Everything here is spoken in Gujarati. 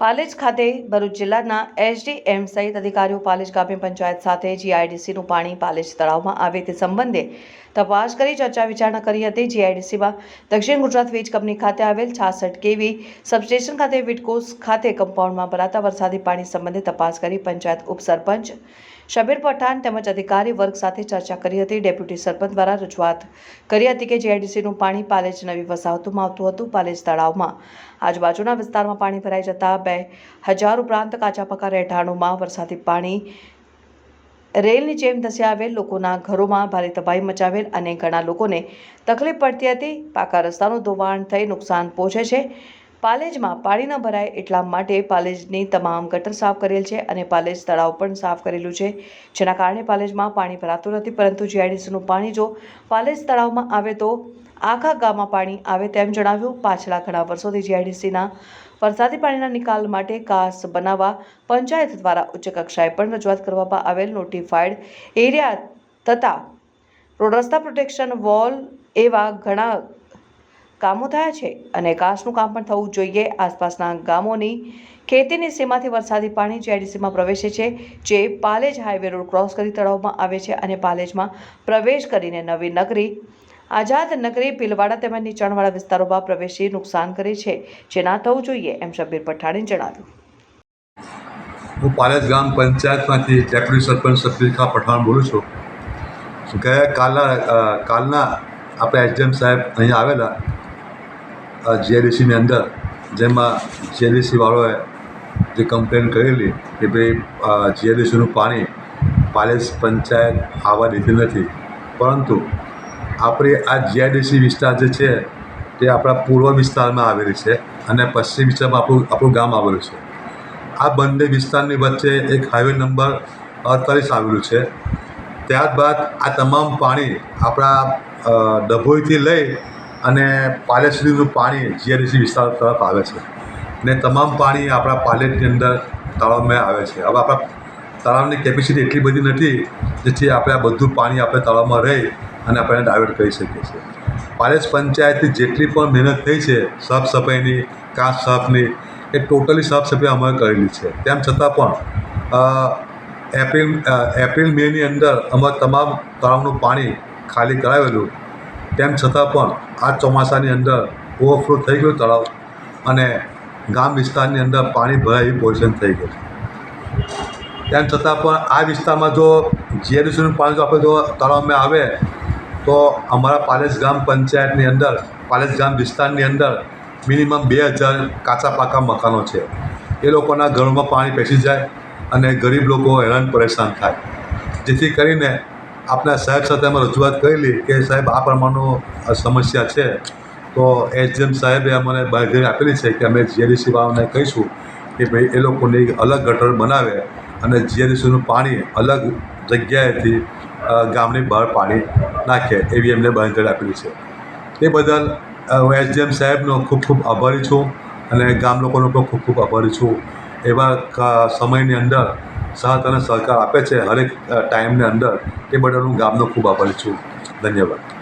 પાલેજ ખાતે ભરૂચ જિલ્લાના એસડીએમ સહિત અધિકારીઓ પાલેજ ગ્રામ્ય પંચાયત સાથે જીઆઈડીસીનું પાણી પાલેજ તળાવમાં આવે તે સંબંધે તપાસ કરી, ચર્ચા વિચારણા કરી હતી જીઆઈડીસીમાં. દક્ષિણ ગુજરાત વીજ કંપની ખાતે આવેલ છાસઠ કેવી સબસ્ટેશન ખાતે વિટકોસ ખાતે કમ્પાઉન્ડમાં ભરાતા વરસાદી પાણી સંબંધે તપાસ કરી પંચાયત ઉપસરપંચ શબીર પઠાણ તેમજ અધિકારી વર્ગ સાથે ચર્ચા કરી હતી. ડેપ્યુટી સરપંચ દ્વારા રજૂઆત કરી હતી કે જીઆઈડીસીનું પાણી પાલેજ નવી વસાહતોમાં આવતું હતું. પાલેજ તળાવમાં આજુબાજુના વિસ્તારમાં પાણી ભરાઈ જતા બે હજાર ઉપરાંત કાચા પાકા રહેઠાણોમાં વરસાદી પાણી રેલની જેમ ધસી આવેલ લોકોના ઘરોમાં ભારે તબાહી મચાવેલ અને ઘણા લોકોને તકલીફ પડતી હતી. પાકા રસ્તાનું ધોવાણ થઈ નુકસાન પહોંચે છે. પાલેજમાં પાણી ન ભરાય એટલા માટે પાલેજની તમામ ગટર સાફ કરેલ છે અને પાલેજ તળાવ પણ સાફ કરેલું છે. જેના કારણે પાલેજમાં પાણી ભરાતું નથી, પરંતુ જીઆઈડીસીનું પાણી જો પાલેજ તળાવમાં આવે તો આખા ગામમાં પાણી આવે તેમ જણાવ્યું. પાછલા ઘણા વર્ષોથી જીઆઈડીસીના વરસાદી પાણીના નિકાલ માટે કાસ બનાવવા પંચાયત દ્વારા ઉચ્ચ કક્ષાએ પણ રજૂઆત કરવામાં આવેલ નોટિફાઈડ એરિયા તથા રોડ રસ્તા પ્રોટેક્શન વોલ એવા ઘણા કામો થયા છે અને કાસનું કામ પણ થવું જોઈએ. આસપાસના ગામોની ખેતીની સીમાથી વરસાદી પાણી જીઆઈડીસીમાં પ્રવેશે છે, જે પાલેજ હાઈવે રોડ ક્રોસ કરી તળાવમાં આવે છે અને પાલેજમાં પ્રવેશ કરીને નવી નગરી, આઝાદ નગરી ભીલવાડા તેમજ નીચાણવાળા વિસ્તારોમાં પ્રવેશી નુકસાન કરે છે, જે ના થવું જોઈએ એમ શબીર પઠાણે જણાવ્યું. હું પાલેજ ગ્રામ પંચાયતમાંથી ડેપ્યુટી સરપંચ સફીરખા પઠાણ બોલું છું. ગયા કાલના કાલના આપણે એસડીએમ સાહેબ અહીંયા આવેલા. જીઆઈડીસીની અંદર, જેમાં જીઆઈડીસી વાળોએ જે કમ્પ્લેન કરેલી કે ભાઈ જીઆઈડીસીનું પાણી પાલેજ પંચાયત આવવા દીધી નથી. પરંતુ આપણે આ જીઆઈડીસી વિસ્તાર જે છે, તે આપણા પૂર્વ વિસ્તારમાં આવેલી છે અને પશ્ચિમ વિસ્તારમાં આપણું આપણું ગામ આવેલું છે. આ બંને વિસ્તારની વચ્ચે એક હાઈવે નંબર અડતાલીસ આવેલું છે. ત્યારબાદ આ તમામ પાણી આપણા ડભોઈથી લઈ અને પાલેજ સુધીનું પાણી જીઆઈડીસી વિસ્તાર તરફ આવે છે. ને તમામ પાણી આપણા પાલેજની અંદર તળાવમાં આવે છે. હવે આપણા તળાવની કેપેસિટી એટલી બધી નથી, જેથી આપણે આ બધું પાણી આપણે તળાવમાં રહી અને આપણે ડાયવર્ટ કરી શકીએ છીએ. પાલેજ પંચાયતની જેટલી પણ મહેનત થઈ છે સાફ સફાઈની કાચ સાફની, એ ટોટલી સાફ સફાઈ અમે કરેલી છે. તેમ છતાં પણ એપ્રિલ એપ્રિલ મેની અંદર અમે તમામ તળાવનું પાણી ખાલી કરાવેલું તેમ છતાં પણ આ ચોમાસાની અંદર ઓવરફ્લો થઈ ગયું તળાવ અને ગામ વિસ્તારની અંદર પાણી ભરાય એવી પોઝિશન થઈ ગયું. તેમ છતાં પણ આ વિસ્તારમાં જો જીએડીસીનું પાણી જો આપણે જો તળાવમાં આવે, તો અમારા પાલેસ ગ્રામ પંચાયતની અંદર, પાલેસ ગ્રામ વિસ્તારની અંદર મિનિમમ બે હજાર કાચા પાકા મકાનો છે. એ લોકોના ઘરોમાં પાણી પેસી જાય અને ગરીબ લોકો હેરાન પરેશાન થાય. જેથી કરીને આપણા સાહેબ સાથે અમે રજૂઆત કરેલી કે સાહેબ, આ પ્રમાણનો સમસ્યા છે. તો એચએમ સાહેબે અમને બાંધણી આપેલી છે કે અમે જીઆઈડીસી વાળાને કહીશું કે ભાઈ, એ લોકોની અલગ ગટર બનાવે અને જીઆઈડીસીનું પાણી અલગ જગ્યાએથી ગામની બહાર પાણી નાખે એવી એમને બાંધણી આપેલી છે. તે બદલ હું એસડીએમ સાહેબનો ખૂબ ખૂબ આભારી છું અને ગામ લોકોનો પણ ખૂબ ખૂબ આભારી છું. એવા સમયની અંદર સાથ અને સહકાર આપે છે હરેક ટાઈમની અંદર, એ બદલ હું ગામનો ખૂબ આભારી છું. ધન્યવાદ.